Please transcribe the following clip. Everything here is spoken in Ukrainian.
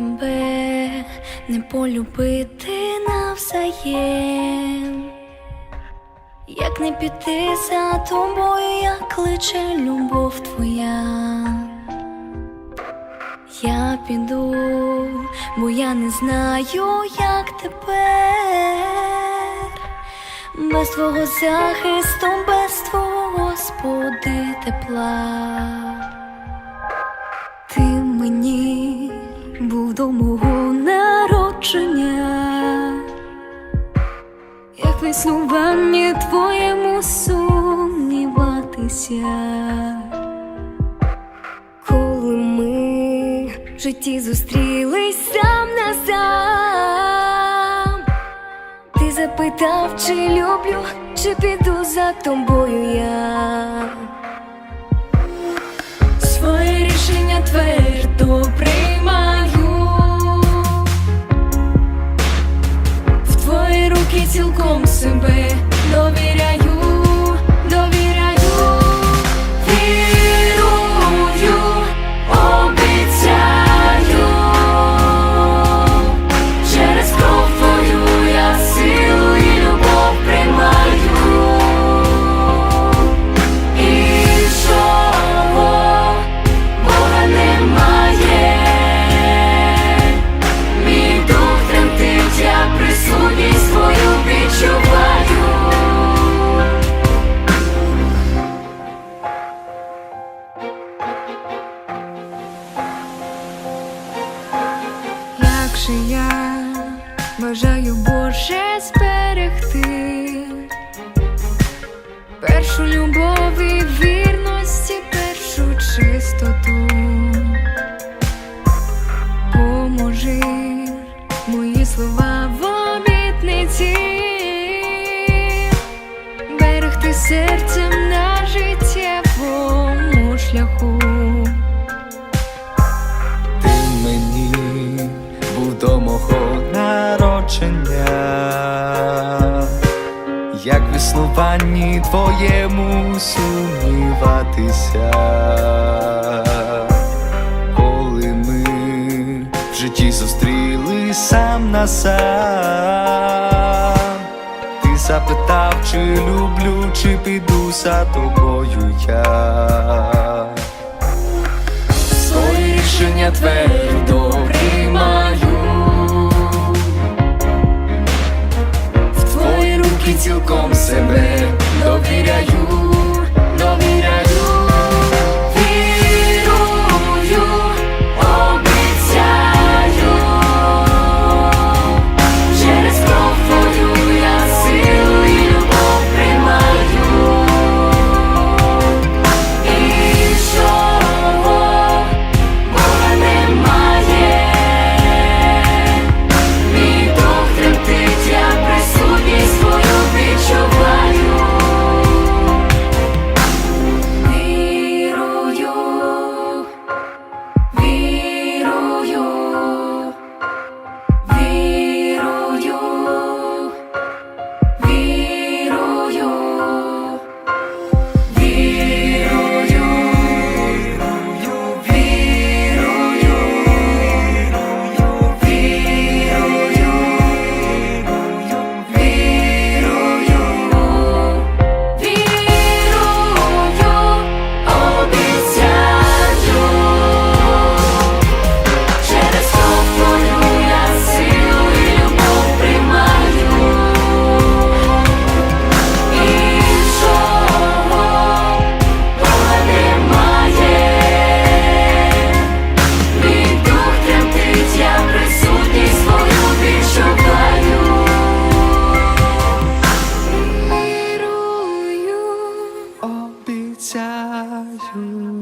тебе не полюбити навзаєм, як не піти за тобою, як кличе любов твоя. Я піду, бо я не знаю, як тепер, без твого захисту, без твого Господи тепла. Був до мого народження, як в існуванні твоєму сумніватися. Коли ми в житті зустрілись сам на сам, ти запитав, чи люблю, чи піду за тобою я. Своє рішення твердо приймаю, цілком себе довіряю, Як я бажаю Боже зберегти першу любов і вірності, першу чистоту. Народження, як в існуванні твоєму сумніватися, коли ми в житті зустріли сам на сам, ти запитав, чи люблю, чи піду за тобою я. Рішення твердо цілком себе довіряю. 加油